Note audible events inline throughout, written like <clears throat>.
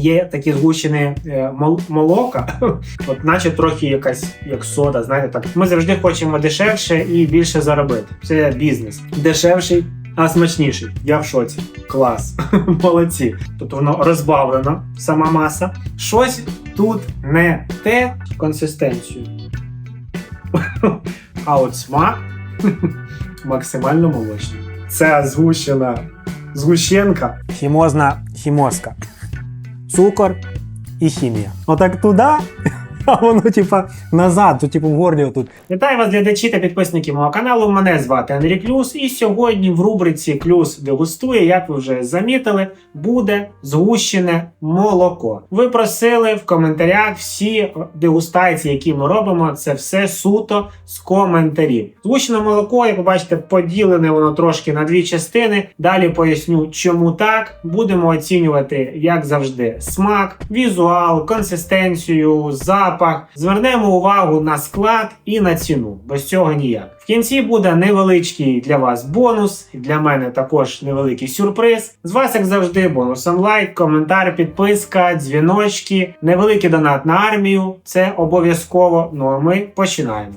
є такі згущені е, мол- молока, <laughs> от наче трохи якась як сода. Знаєте, так ми завжди хочемо дешевше і більше заробити. Це бізнес. Дешевший, а смачніший. Я в шоці. Клас. <laughs> Молодці. Тобто воно розбавлено, сама маса. Щось тут не те консистенцію. <laughs> А от смак максимально молочний. Це згущена згущенка. Хімозна хімозка. Цукор і хімія. Отак туди, а воно, типа, назад, то типу в горлі отут. Вітаю вас, глядачі та підписники мого каналу. Мене звати Андрій Клюс. І сьогодні в рубриці Клюс дегустує, як ви вже замітили, буде згущене молоко. Ви просили в коментарях всі дегустації, які ми робимо, це все суто з коментарів. Згущене молоко, як ви бачите, поділене воно трошки на дві частини. Далі поясню, чому так. Будемо оцінювати, як завжди, смак, візуал, консистенцію, запах. Звернемо увагу на склад і на ціну. Без цього ніяк. В кінці буде невеличкий для вас бонус, і для мене також невеликий сюрприз. З вас, як завжди, бонусом лайк, коментар, підписка, дзвіночки, невеликий донат на армію. Це обов'язково. Ну а ми починаємо.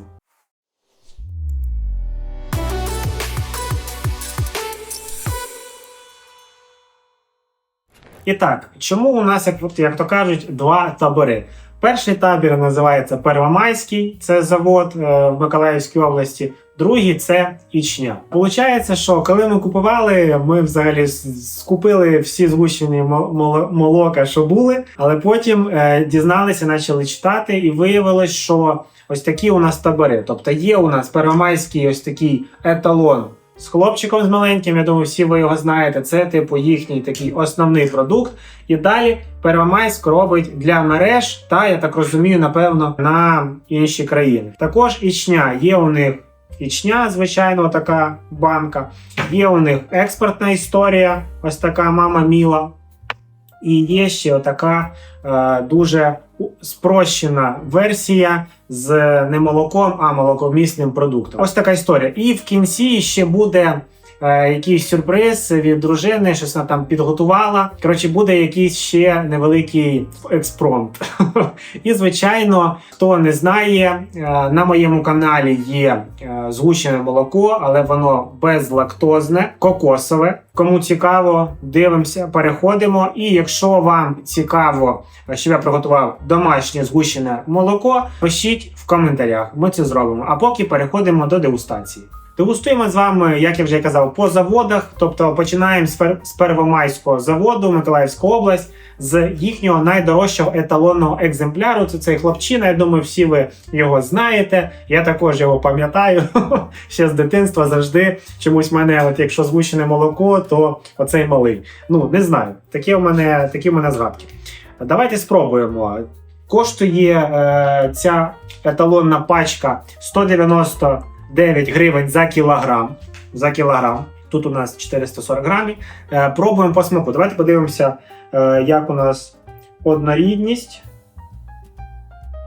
І так, чому у нас, як, як то кажуть, два табори? Перший табір називається Первомайський, це завод е, в Миколаївській області. Другий це Ічня. Получається, що коли ми купували, ми взагалі скупили всі згущені молока, що були, але потім е, дізналися, почали читати, і виявилось, що ось такі у нас табори. Тобто є у нас Первомайський ось такий еталон з хлопчиком з маленьким. Я думаю, всі ви його знаєте. Це типу їхній такий основний продукт. І далі Первомайськ робить для мереж, та я так розумію, напевно, на інші країни. Також ічня є у них. Ічня, звичайно, така банка. Є у них експортна історія, ось така мама Міла. І є ще така е, дуже спрощена версія з не молоком, а молокомісним продуктом. Ось така історія. І в кінці ще буде якийсь сюрприз від дружини, щось вона там підготувала. Коротше, буде якийсь ще невеликий експромт. <laughs> І, звичайно, хто не знає, е, на моєму каналі є е, згущене молоко, але воно безлактозне, кокосове. Кому цікаво, дивимося, переходимо. І якщо вам цікаво, е, щоб я приготував домашнє згущене молоко, пишіть в коментарях. Ми це зробимо. А поки переходимо до дегустації. Дегустуємо з вами, як я вже казав, по заводах. Тобто починаємо з, Пер- з Первомайського заводу, Миколаївська область, з їхнього найдорожчого еталонного екземпляру. Це цей хлопчина. Я думаю, всі ви його знаєте. Я також його пам'ятаю <laughs> ще з дитинства завжди. Чомусь в мене, от якщо згущене молоко, то оцей малий. Ну не знаю. Такі у мене такі у мене згадки. Давайте спробуємо. Коштує е, ця еталонна пачка 199 гривень за кілограм. За кілограм. Тут у нас 440 грамів. Е, пробуємо по смаку. Давайте подивимося, е, як у нас однорідність.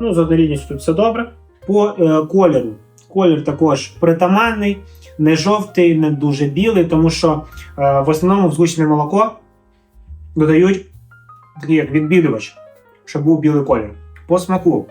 Ну, з однорідністю тут все добре. По е, кольору. Колір також притаманний, не жовтий, не дуже білий, тому що в основному в молоко додають такий як відбілювач, щоб був білий колір. По смаку.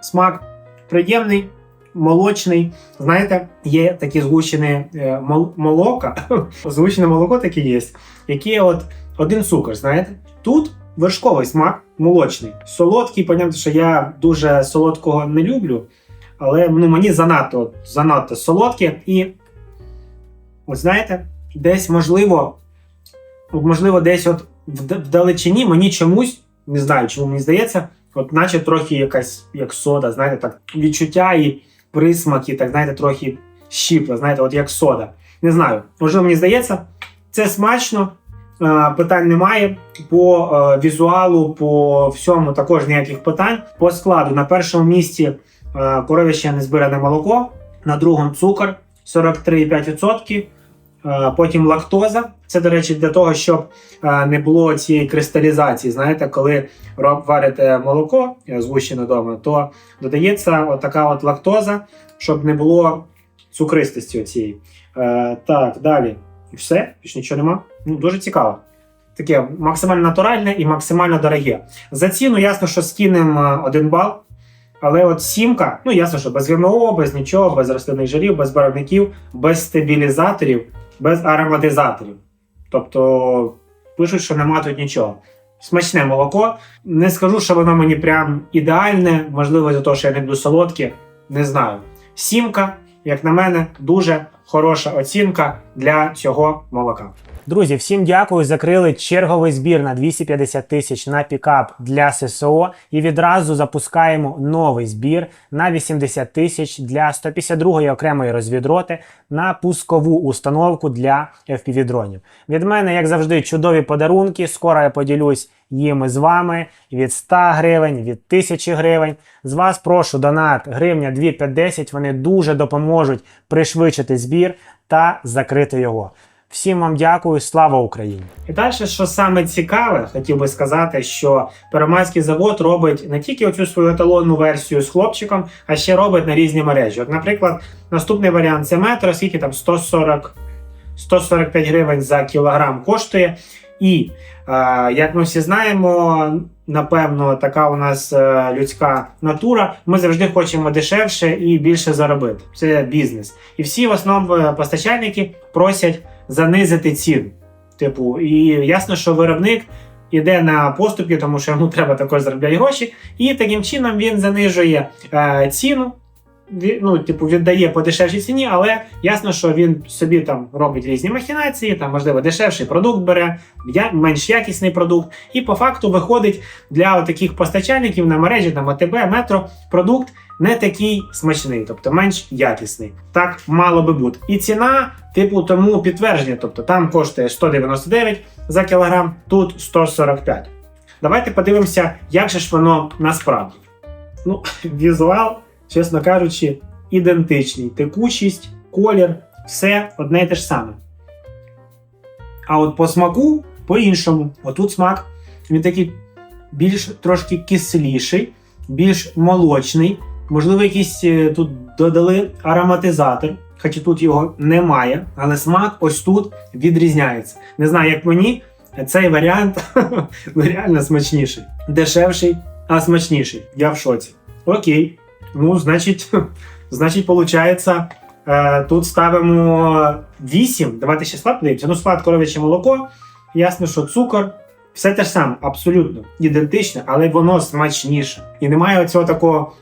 Смак приємний, молочний. Знаєте, є такі згущені е, мол- молока. <laughs> Згущене молоко таке є, яке от один цукор, знаєте. Тут вершковий смак, молочний. Солодкий, понятно, що я дуже солодкого не люблю, але ну, мені занадто, занадто солодке. І, от знаєте, десь можливо, можливо, десь от вд- вдалечині мені чомусь, не знаю, чому мені здається, от наче трохи якась як сода, знаєте, так, відчуття і присмак, і так, знаєте, трохи щіпла, знаєте, от як сода. Не знаю, можливо, мені здається, це смачно. е, Питань немає по е, візуалу, по всьому також ніяких питань. По складу на першому місці е, коров'яче незбиране молоко, на другому цукор 43,5%. Е, Потім лактоза. Це, до речі, для того, щоб е, не було цієї кристалізації. Знаєте, коли варите молоко е, згущене вдома, то додається отака от лактоза, щоб не було цукристості оцієї. Е, так, далі. І все, більш нічого нема. Ну, дуже цікаво. таке максимально натуральне і максимально дороге. За ціну ясно, що скинемо один бал. Але от сімка, ну ясно, що без ГМО, без нічого, без рослинних жирів, без барвників, без стабілізаторів, без ароматизаторів. Тобто пишуть, що нема тут нічого. Смачне молоко. Не скажу, що воно мені прям ідеальне, можливо, за те, що я не люблю солодке, не знаю. Сімка, як на мене, дуже хороша оцінка для цього молока. Друзі, всім дякую. Закрили черговий збір на 250 тисяч на пікап для ССО. І відразу запускаємо новий збір на 80 тисяч для 152-ї окремої розвідроти на пускову установку для FPV-дронів. Від мене, як завжди, чудові подарунки. Скоро я поділюсь їми з вами від 100 гривень, від 1000 гривень. З вас прошу донат гривня 2,510. Вони дуже допоможуть пришвидшити збір та закрити його. Всім вам дякую, слава Україні! І далі, що саме цікаве, хотів би сказати, що Первомайський завод робить не тільки оцю свою еталонну версію з хлопчиком, а ще робить на різні мережі. От, наприклад, наступний варіант це метро, скільки там 140 145 гривень за кілограм коштує. І е, як ми всі знаємо, напевно, така у нас е, людська натура. Ми завжди хочемо дешевше і більше заробити. Це бізнес. І всі в основному е, постачальники просять занизити ціну. Типу, і ясно, що виробник іде на поступки, тому що йому <laughs> треба також заробляти гроші, і таким чином він занижує е, ціну. Ну, типу, віддає по дешевшій ціні, але ясно, що він собі там робить різні махінації, там, можливо, дешевший продукт бере, менш якісний продукт. І по факту виходить для таких постачальників на мережі, там АТБ, метро, продукт не такий смачний, тобто менш якісний. Так мало би бути. І ціна, типу, тому підтвердження, тобто там коштує 199 за кілограм, тут 145. Давайте подивимося, як же ж воно насправді. Ну, <laughs> візуал, чесно кажучи, ідентичний. Текучість, колір, все одне і те ж саме. А от по смаку по-іншому. Отут смак він такий більш трошки кисліший, більш молочний. Можливо, якийсь е, тут додали ароматизатор, хоча тут його немає, але смак ось тут відрізняється. Не знаю, як мені, цей варіант <laughs> реально смачніший. Дешевший, а смачніший. Я в шоці. Окей. Ну, значить, <laughs> значить, виходить, е, тут ставимо 8. Давайте ще склад подивимося. Ну, склад коров'яче молоко. Ясно, що цукор. Все те ж саме, абсолютно ідентичне, але воно смачніше. І немає оцього такого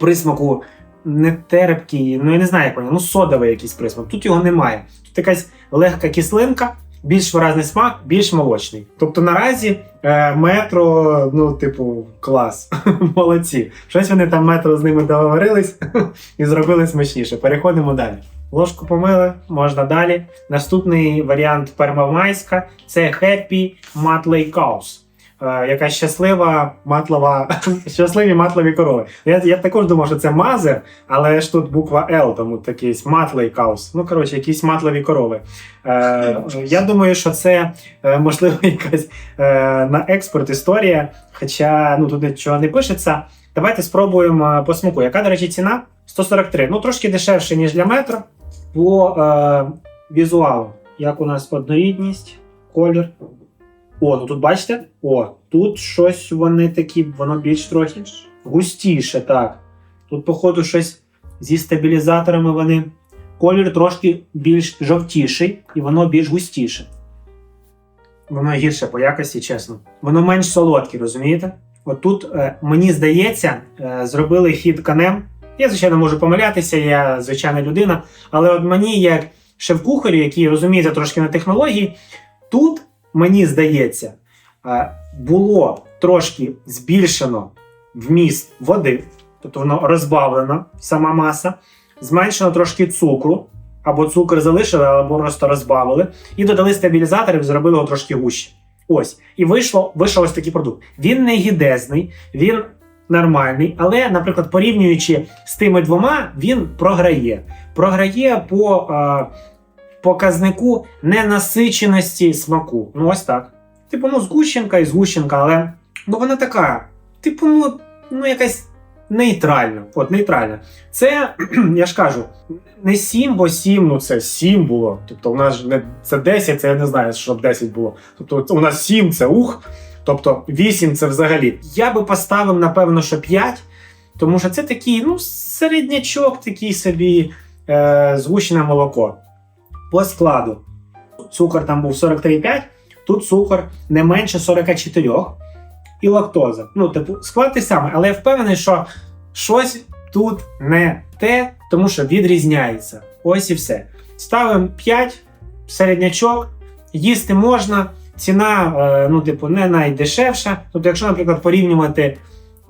присмаку не терпкий, ну я не знаю, як правильно, ну содовий якийсь присмак. Тут його немає. Тут якась легка кислинка, більш виразний смак, більш молочний. Тобто наразі е, метро, ну, типу, клас. <laughs> Молодці. Щось вони там метро з ними договорились <laughs> і зробили смачніше. Переходимо далі. Ложку помили, можна далі. Наступний варіант пермавмайська це Happy Matley Cows. Е, яка щаслива матлова, <laughs> щасливі матлові корови. Я, я також думав, що це мазер, але ж тут буква L, тому такий матлей каус. Ну, коротше, якісь матлові корови. Е, я думаю, що це е, можливо <laughs> якась е, на експорт історія, хоча ну, тут нічого не пишеться. Давайте спробуємо по смаку. Яка, до речі, ціна? 143. Ну, трошки дешевше, ніж для метро. По е, візуалу. Як у нас однорідність, колір. О, ну тут бачите? О, тут щось вони такі, воно більш трохи густіше, так. Тут, походу, щось зі стабілізаторами вони. Колір трошки більш жовтіший, і воно більш густіше. Воно гірше по якості, чесно. Воно менш солодке, розумієте? От тут, е, мені здається, е, зробили хід канем. Я, звичайно, можу помилятися, я звичайна людина. Але от мені, як шеф-кухарю, який розуміється трошки на технології, тут мені здається, е, було трошки збільшено вміст води, тобто воно розбавлено, сама маса, зменшено трошки цукру, або цукор залишили, або просто розбавили, і додали стабілізаторів, зробили його трошки гуще. Ось. І вийшло, вийшов ось такий продукт. Він не гідезний, він нормальний, але, наприклад, порівнюючи з тими двома, він програє. Програє по. Е, показнику ненасиченості смаку. Ну, ось так. Типу, ну, згущенка і згущенка, але ну, вона така. Типу, ну, ну якась нейтрально. От нейтрально. Це, <clears throat> я ж кажу, не 7, бо 7, ну це 7 було. Тобто у нас ж не це 10, це я не знаю, щоб 10 було. Тобто у нас 7 це ух, тобто 8 це взагалі. Я би поставив, напевно, що 5, тому що це такий, ну, середнячок, такий собі е, згущене молоко. По складу. Цукор там був 43,5, тут цукор не менше 44 і лактоза. Ну, типу, склад той самий, але я впевнений, що щось тут не те, тому що відрізняється. Ось і все. Ставимо 5, середнячок, їсти можна, ціна, е, ну, типу, не найдешевша. Тобто, якщо, наприклад, порівнювати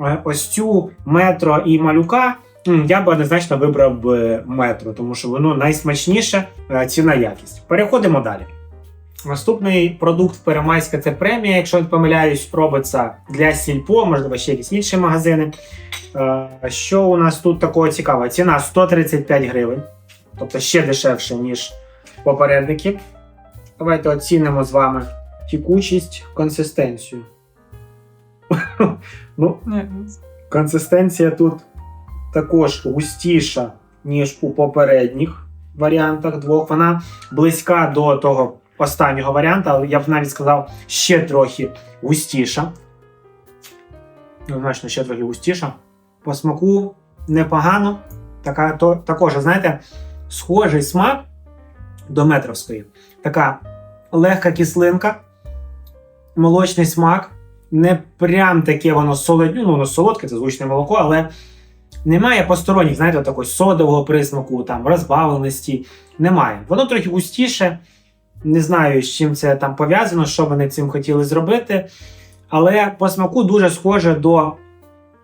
е, ось цю метро і малюка, я б однозначно вибрав би метро, тому що воно найсмачніше, е, ціна якість. Переходимо далі. Наступний продукт Перемайська це премія, якщо не помиляюсь, робиться для сільпо, можливо, ще якісь інші магазини. Е, Що у нас тут такого цікавого? Ціна 135 гривень, тобто ще дешевше, ніж попередники. Давайте оцінимо з вами тікучість, консистенцію. <laughs> ну, консистенція тут також густіша, ніж у попередніх варіантах двох. Вона близька до того останнього варіанта, але я б навіть сказав, ще трохи густіша. Ну, Значно, ще трохи густіша. По смаку непогано. Така, то, також, знаєте, схожий смак до метровської. Така легка кислинка, молочний смак. Не прям таке воно солодне, ну воно солодке, це звучне молоко, але немає посторонніх, знаєте, такого содового присмаку, там, розбавленості. Немає. Воно трохи густіше. Не знаю, з чим це там пов'язано, що вони цим хотіли зробити. Але по смаку дуже схоже до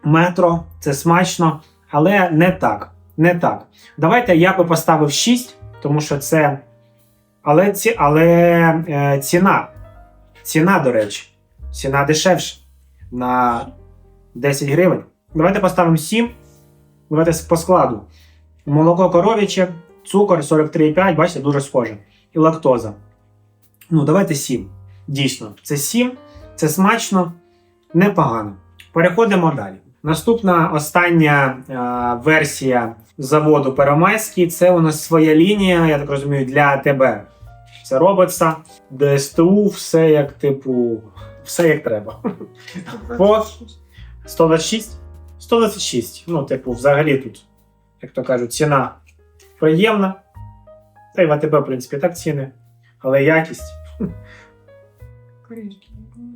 метро, це смачно, але не так. Не так. Давайте я би поставив 6, тому що це. Але, ці... але е, ціна. Ціна, до речі, ціна дешевша на 10 гривень. Давайте поставимо 7. Давайте по складу. Молоко коров'яче, цукор 43,5, бачите, дуже схоже. І лактоза. Ну, давайте 7. Дійсно, це 7, це смачно, непогано. Переходимо далі. Наступна остання е, версія заводу Первомайський це у нас своя лінія, я так розумію, для тебе. Це робиться. ДСТУ, все як типу, все як треба. По 126? 126. Ну, типу, взагалі тут, як то кажуть, ціна приємна. Та й в АТБ, в принципі, так ціни. Але якість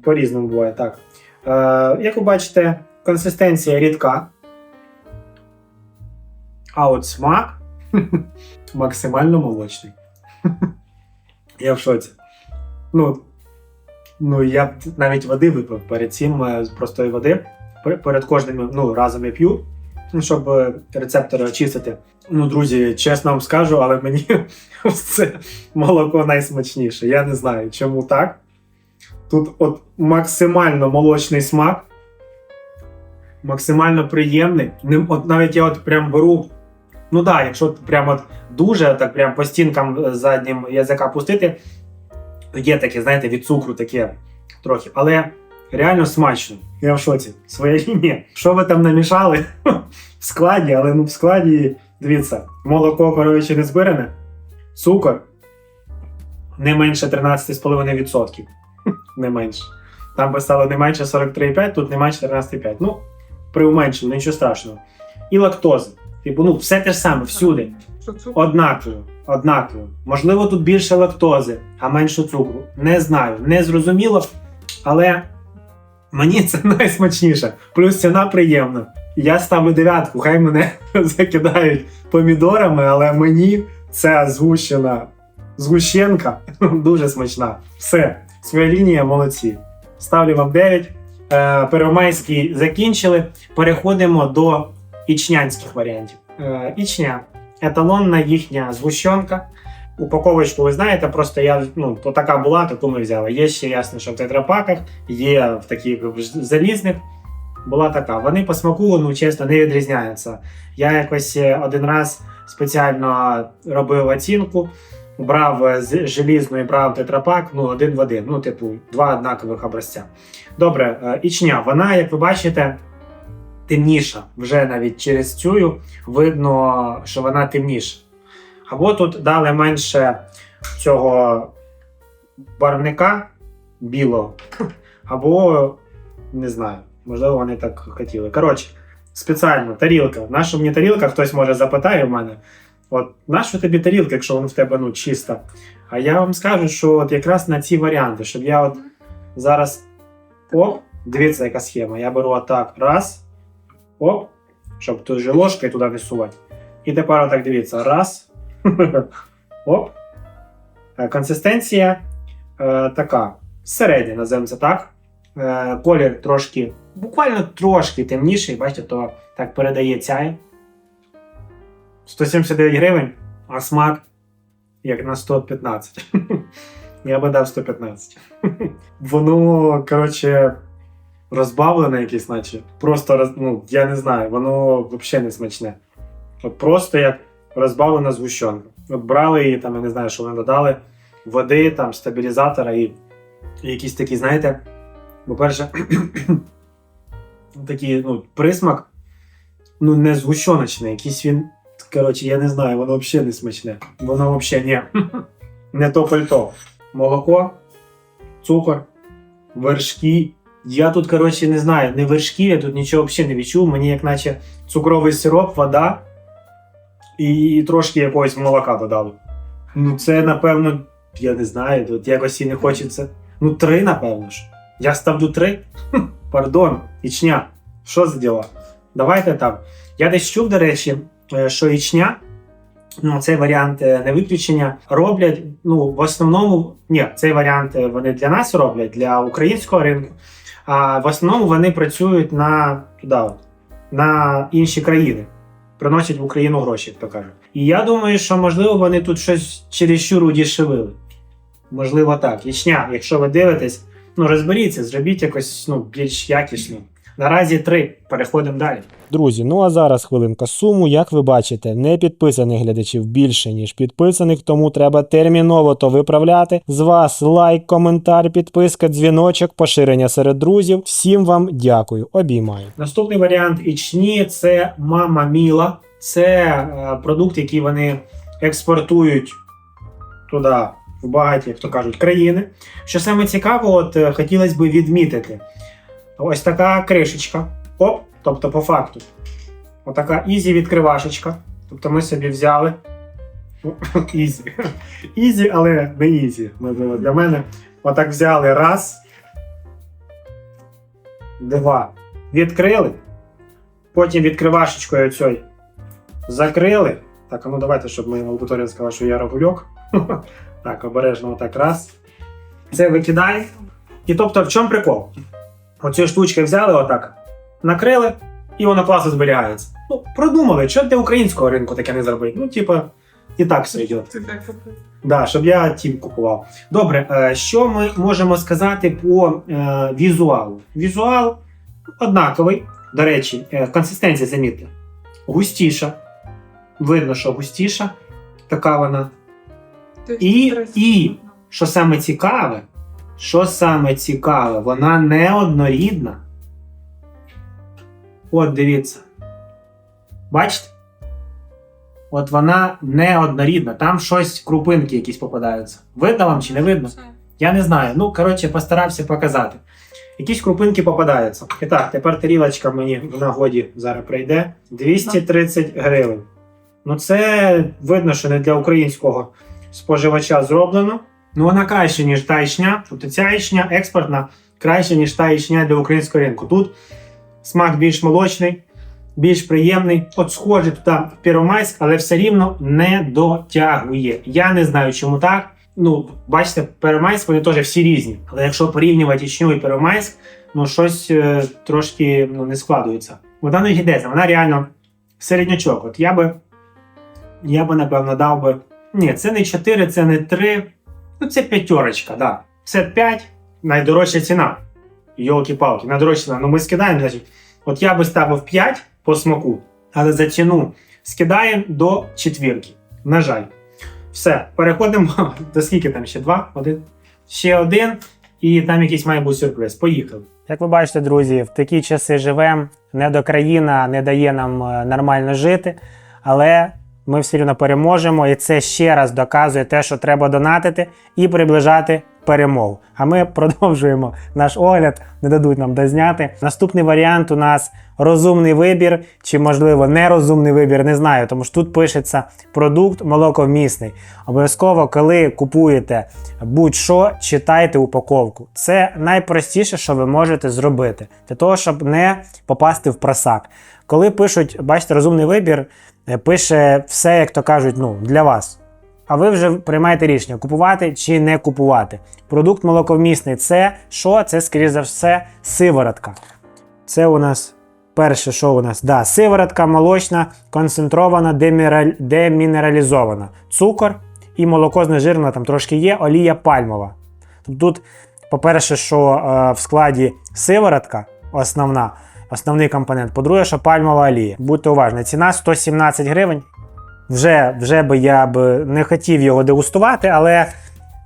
по-різному буває, так. Е, як ви бачите, консистенція рідка. А от смак максимально молочний. <laughs> я в шоці. Ну, ну, я навіть води випив перед цим е, простої води. Пер- Перед кожним ну, разом я п'ю, ну, щоб е, рецептори очистити. Ну, друзі, чесно вам скажу, але мені <laughs> це молоко найсмачніше. Я не знаю, чому так. Тут от максимально молочний смак, максимально приємний. От навіть я от прям беру. Ну так, да, якщо прям от дуже так прям по стінкам е, заднім язика пустити, є таке, знаєте, від цукру таке трохи. Але реально смачно. Я в шоці. Своя лінія. Що ви там намішали <laughs> в складі, але ну в складі, дивіться, молоко коровиче не збиране, цукор не менше 13,5%. <laughs> Не менше. Там писало не менше 43,5, тут не менше 13,5. Ну, приуменшено, нічого страшного. І лактоза. Типу, ну, все те ж саме, всюди. Однаково. Однаково. Можливо, тут більше лактози, а менше цукру. Не знаю, не зрозуміло, але мені це <laughs> найсмачніше. Плюс ціна приємна. Я ставлю дев'ятку, хай мене <laughs> закидають помідорами, але мені ця згущена згущенка <laughs> дуже смачна. Все, своя лінія молодці. Ставлю вам 9. Е, Первомайський закінчили. Переходимо до ічнянських варіантів. Е, ічня еталонна їхня згущенка. Упаковочку ви знаєте, просто я ну, то така була, таку ми взяли. Є ще ясно, що в тетрапаках, є в таких залізних. Була така. Вони по смаку, ну чесно, не відрізняються. Я якось е, один раз спеціально робив оцінку, брав е, з желізної, брав тетрапак, ну один в один. Ну, типу, два однакових образця. Добре, е, ічня, вона, як ви бачите, темніша. Вже навіть через цю видно, що вона темніша. Або тут дали менше цього барвника білого, <laughs> або не знаю, можливо, вони так хотіли. Коротше, спеціально тарілка. Наша мені тарілка, хтось може запитає в мене. От нащо тобі тарілка, якщо вона в тебе ну, чиста? А я вам скажу, що от якраз на ці варіанти, щоб я от зараз оп, дивіться, яка схема. Я беру отак, раз, оп, щоб тут же ложкою туди не сувати. І тепер отак дивіться, раз, <laughs> оп. Е, Консистенція е, така, середня, називаємо це так. Е, колір трошки, буквально трошки темніший, бачите, то так передає цяй. 179 гривень, а смак як на 115. <laughs> Я би дав 115. <laughs> Воно, коротше, розбавлене якесь, наче. Просто ну, я не знаю, воно взагалі не смачне. От просто як розбавлена згущенка. От брали її, там, я не знаю, що вони додали, води, там, стабілізатора і, якісь такі, знаєте, по-перше, <clears throat> такий ну, присмак, ну, не згущеночний, якийсь він. Коротше, я не знаю, воно взагалі не смачне. Воно взагалі ні. <laughs> Не то пальто. Молоко, цукор, вершки. Я тут, коротше, не знаю, не вершки, я тут нічого взагалі не відчув. Мені як наче цукровий сироп, вода і трошки якогось молока додали. Ну, це, напевно, я не знаю, тут якось і не хочеться. Ну, три, напевно ж. Я ставлю три. Хм, Пардон, ічня. Що за діла? Давайте так. Я десь чув, до речі, е, що ічня, ну, цей варіант е, не виключення, роблять, ну, в основному, ні, цей варіант е, вони для нас роблять, для українського ринку. А в основному вони працюють на туди, на інші країни, приносять в Україну гроші, як то кажуть. І я думаю, що можливо вони тут щось чересчур удішевили. Можливо, так. Ячня, якщо ви дивитесь, ну розберіться, зробіть якось ну, більш якісно. Наразі три. Переходимо далі. Друзі, ну а зараз хвилинка суму. Як ви бачите, не підписаних глядачів більше, ніж підписаних, тому треба терміново то виправляти. З вас лайк, коментар, підписка, дзвіночок, поширення серед друзів. Всім вам дякую. Обіймаю. Наступний варіант ічні це Мама Міла. Це е, продукт, який вони експортують туди, в багаті, як то кажуть, країни. Що саме цікаво, от е, хотілося б відмітити. Ось така кришечка. Оп, тобто по факту. Отака ізі відкривашечка. Тобто ми собі взяли. Ну, <laughs> Ізі. Ізі, але не ізі. Для мене. Отак взяли раз. Два. Відкрили. Потім відкривашечкою цією закрили. Так, ну давайте, щоб моя аудиторія сказала, що я рагульок. <laughs> Так, обережно отак раз. Це викидаємо. І тобто, в чому прикол? Оці штучки взяли отак, накрили, і воно класно зберігається. Ну, продумали, що для українського ринку таке не зробити. Ну, типа, і так все йде. Да, щоб я тім купував. Добре, е, що ми можемо сказати по е, візуалу? Візуал однаковий. До речі, е, консистенція, замітьте, густіша. Видно, що густіша. Така вона. І- і- Що саме цікаве, що саме цікаве, вона не однорідна. От дивіться. Бачите? От вона не однорідна. Там щось крупинки якісь попадаються. Видно вам чи не видно? Я не знаю. Ну, коротше, постарався показати. Якісь крупинки попадаються. І так, тепер тарілочка мені в нагоді зараз прийде. 230 гривень. Ну, це видно, що не для українського споживача зроблено. Ну, вона краще, ніж та ічня. Тобто ця ічня експортна краще, ніж та ічня для українського ринку. Тут смак більш молочний, більш приємний. От схожий туди в Первомайськ, але все рівно не дотягує. Я не знаю, чому так. Ну, бачите, Первомайськ вони теж всі різні. Але якщо порівнювати ічню і Первомайськ, ну щось е, трошки ну, не складується. Вона не йдеться, вона реально середнячок. От я би, я би, напевно, дав би. Ні, це не 4, це не 3. Ну, це п'ятерочка, да. Це 5, найдорожча ціна. Йолки-палки, найдорожча ціна. Ну ми скидаємо. От я би ставив 5 по смаку, але за ціну скидаємо до четвірки. На жаль. Все, переходимо <laughs> до скільки там ще? Два? Один? Ще один. і там якийсь має бути сюрприз. Поїхали. Як ви бачите, друзі, в такі часи живемо. Недокраїна не дає нам е, нормально жити, але ми все рівно переможемо, і це ще раз доказує те, що треба донатити і приближати перемогу. А ми <laughs> продовжуємо наш огляд, не дадуть нам дозняти. Наступний варіант у нас розумний вибір, чи можливо нерозумний вибір, не знаю, тому що тут пишеться продукт молоковмісний. Обов'язково, коли купуєте будь-що, читайте упаковку. Це найпростіше, що ви можете зробити для того, щоб не попасти в просак. Коли пишуть, бачите, розумний вибір, е, пише все, як то кажуть, ну, для вас. А ви вже приймаєте рішення, купувати чи не купувати. Продукт молоковмісний це що? Це, скоріш за все, сиворотка. Це у нас перше, що у нас? Да, сиворотка молочна, концентрована, демінералізована. Цукор і молоко знежирене там трошки є, олія пальмова. Тобто Тут, по-перше, що е, в складі сиворотка основна, основний компонент. По-друге, що пальмова олія. Будьте уважні, ціна 117 гривень. Вже, вже би я б не хотів його дегустувати, але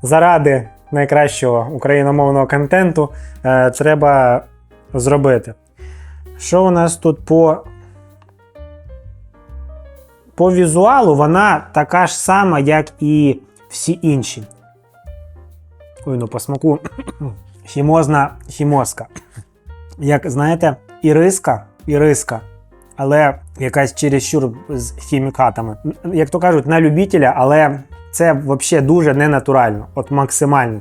заради найкращого україномовного контенту е, треба зробити. Що у нас тут по. По візуалу вона така ж сама, як і всі інші. Ой, ну по смаку <clears throat> хімозна хімозка. Як знаєте, іриска, іриска, але якась чересчур з хімікатами. Як то кажуть, на любителя, але це взагалі дуже ненатурально, от максимально.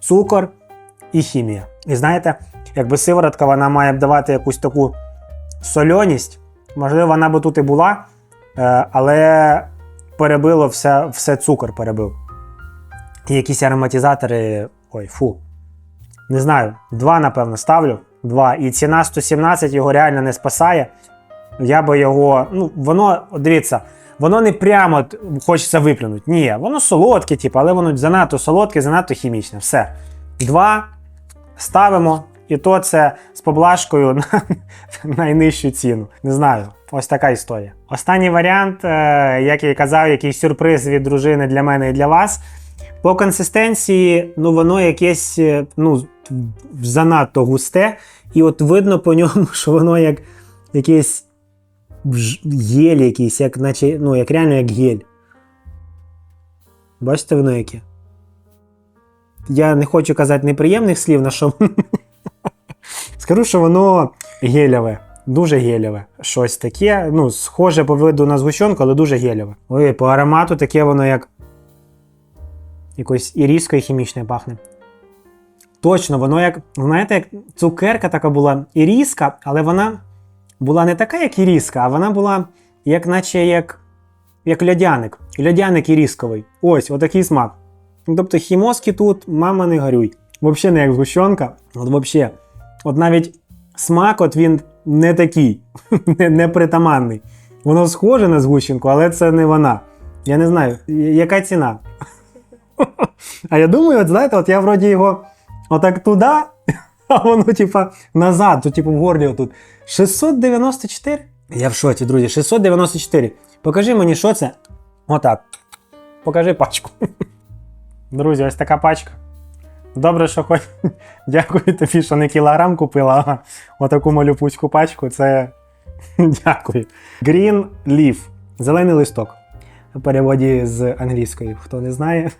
Цукор і хімія. І знаєте, якби сиворотка вона має б давати якусь таку сольоність, можливо, вона би тут і була, е, але перебило все, все цукор перебив. І якісь ароматизатори. Ой, фу. Не знаю, два, напевно, ставлю. Два. І ціна 117 його реально не спасає. Я би його. Ну, воно, дивіться, воно не прямо хочеться виплюнути. Ні, воно солодке, типу, але воно занадто солодке, занадто хімічне. Все. Два ставимо. І то це з поблажкою на <laughs> найнижчу ціну. Не знаю. Ось така історія. Останній варіант, е, як я і казав, який сюрприз від дружини для мене і для вас. По консистенції, ну воно якесь е, ну, занадто густе, і от видно по ньому, <laughs> що воно як якийсь бж- гель якийсь, як наче, ну, як реально як гель. Бачите воно яке? Я не хочу казати неприємних слів, на що. <laughs> Скажу, що воно гелеве. Дуже гелеве. Щось таке. Ну, схоже по виду на згущенку, але дуже гелеве. Ой, по аромату таке воно як якоюсь ірізкою хімічною пахне. Точно, воно як, знаєте, як цукерка така була ірізка, але вона була не така, як ірізка, а вона була, як наче як, як льодяник. Льодяник ірізковий. Ось, отакий смак. Тобто хімоски тут, мама не горюй. Взагалі не як згущенка. От взагалі. От навіть смак, от він не такий, <laughs> не, не притаманний. Воно схоже на згущенку, але це не вона. Я не знаю, яка ціна. <laughs> А я думаю, от знаєте, от я вроді його отак туди, <laughs> а воно, типа, назад, то, типу, в горлі отут. 694? Я в шоці, друзі, 694. Покажи мені, що це. Отак. Покажи пачку. <laughs> Друзі, ось така пачка. Добре, що хоч. <laughs> Дякую тобі, що не кілограм купила, а отаку малюпуцьку пачку. Це дякую. Green Leaf. Зелений листок. В переводі з англійської, хто не знає.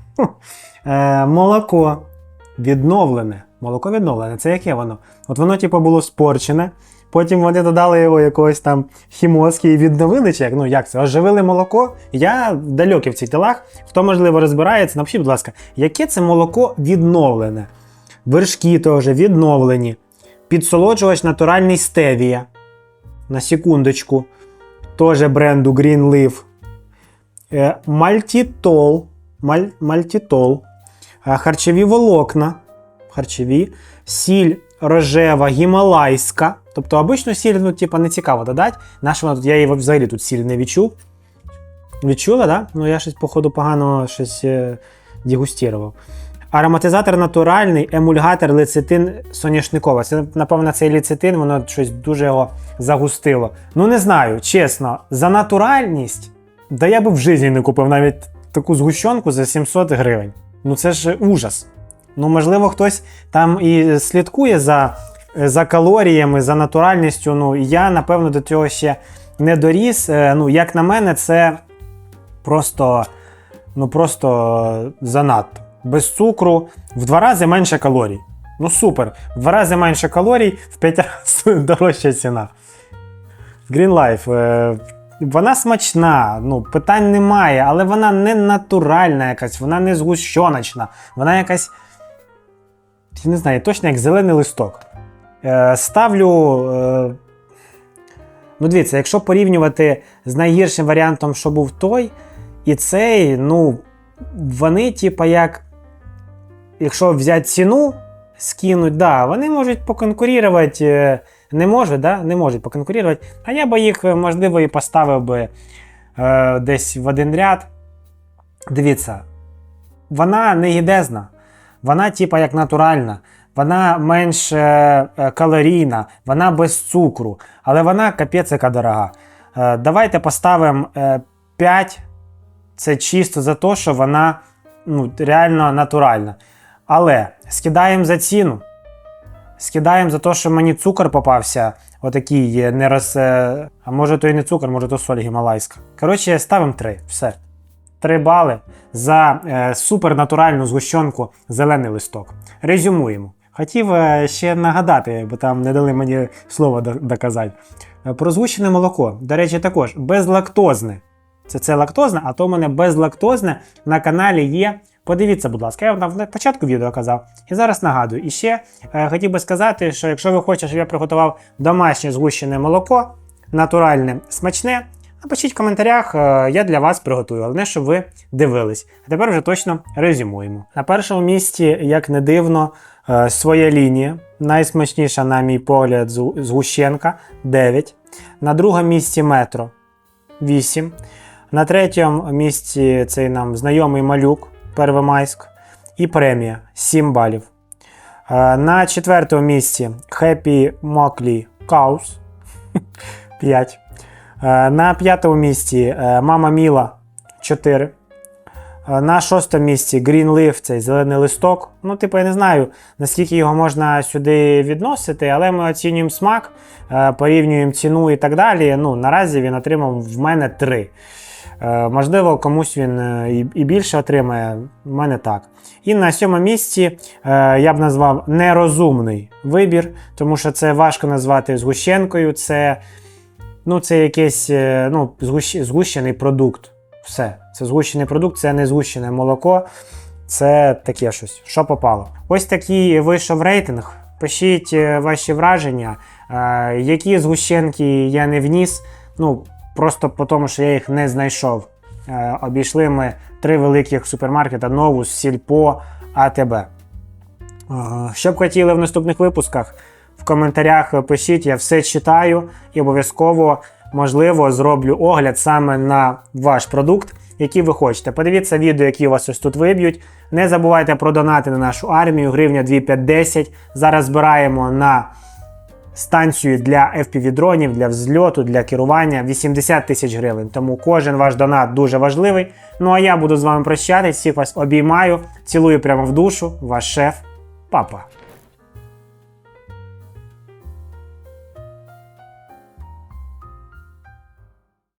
Е, молоко відновлене. Молоко відновлене. Це яке воно? От воно, типу, було спорчене. Потім вони додали його якогось там хімозки і відновили чи як? Ну як це? Оживили молоко. Я далекий в цих ділах. Хто можливо розбирається, напишіть, будь ласка, яке це молоко відновлене? Вершки теж відновлені. Підсолоджувач натуральний стевія. На секундочку. Теж бренду Green Leaf. Е, Мальтітол. Маль, мальтітол. Е, Харчові волокна. Харчові. Сіль рожева, гімалайська. Тобто обично сіль, ну, типа, не цікаво додати. Наша вона тут, я її взагалі тут сіль не відчув. Відчула? Да? Ну я щось, походу, погано щось е, дегустував. Ароматизатор натуральний, емульгатор лецитин соняшникова. Це, напевно, цей лецитин, воно щось дуже його загустило. Ну, не знаю, чесно, за натуральність, да я би в житті не купив навіть таку згущенку за 700 гривень. Ну це ж ужас. Ну, можливо, хтось там і слідкує за, за калоріями, за натуральністю. Ну, я, напевно, до цього ще не доріс. Е, Ну, як на мене, це просто, ну, просто занадто. Без цукру в два рази менше калорій. Ну супер. В два рази менше калорій, в п'ять разів <laughs> дорожча ціна. Green Life. Е, вона смачна, ну, питань немає, але вона не натуральна якась, вона не згущеночна, вона якась. Не знаю, точно як зелений листок. Е, ставлю. Е, ну, дивіться, якщо порівнювати з найгіршим варіантом, що був той, і цей, ну, вони, типа, як. Якщо взяти ціну, скинуть, да, вони можуть поконкурувати. е, Не можуть, да? не можуть поконкурувати. А я би їх, можливо, і поставив би е, десь в один ряд. Дивіться, вона не гідезна, вона, типа, як натуральна, вона менш е, е, калорійна, вона без цукру, але вона капець яка дорога. Е, давайте поставимо е, 5. Це чисто за те, що вона ну, реально натуральна. Але скидаємо за ціну. Скидаємо за те, що мені цукор попався, отакий не роз. А може то і не цукор, може то соль гімалайська. Коротше, ставимо 3. Все. 3 бали за е, супернатуральну згущенку зелений листок. Резюмуємо. Хотів е, ще нагадати, бо там не дали мені слово доказати. Е, Про згущене молоко. До речі, також безлактозне. Це це лактозне, а то в мене безлактозне на каналі є. Подивіться, будь ласка, я вам на початку відео казав. І зараз нагадую. І ще е, хотів би сказати, що якщо ви хочете, щоб я приготував домашнє згущене молоко, натуральне, смачне, напишіть в коментарях, е, я для вас приготую, головне, щоб ви дивились. А тепер вже точно резюмуємо. На першому місці, як не дивно, е, своя лінія. Найсмачніша, на мій погляд, згу- згущенка 9. На другому місці метро 8. На третьому місці цей нам знайомий малюк Первомайськ і премія 7 балів. Е, На четвертому місці Happy Mockley Cows 5. Е, На п'ятому місці е, Мама Міла 4. Е, На шостому місці Green Leaf, цей зелений листок. Ну, типу, я не знаю, наскільки його можна сюди відносити, але ми оцінюємо смак, порівнюємо ціну і так далі. Ну, наразі він отримав в мене 3. Е, Можливо, комусь він і- більше отримає, в мене так. І на сьомому місці я б назвав нерозумний вибір, тому що це важко назвати згущенкою. Це, ну, це якийсь е, ну, згущений продукт. Все. Це згущений продукт, це не згущене молоко, це таке щось, що попало. Ось такий вийшов рейтинг. Пишіть е, ваші враження, е, які згущенки я не вніс. Ну, просто по тому, що я їх не знайшов. Обійшли ми три великих супермаркета: Новус, Сільпо, АТБ. Що б хотіли в наступних випусках? В коментарях пишіть, я все читаю і обов'язково, можливо, зроблю огляд саме на ваш продукт, який ви хочете. Подивіться відео, які у вас ось тут виб'ють. Не забувайте про донати на нашу армію, гривня 2510. Зараз збираємо на станцію для FPV-дронів, для взльоту, для керування 80 тисяч гривень. Тому кожен ваш донат дуже важливий. Ну а я буду з вами прощатись, всіх вас обіймаю, цілую прямо в душу, ваш шеф, папа.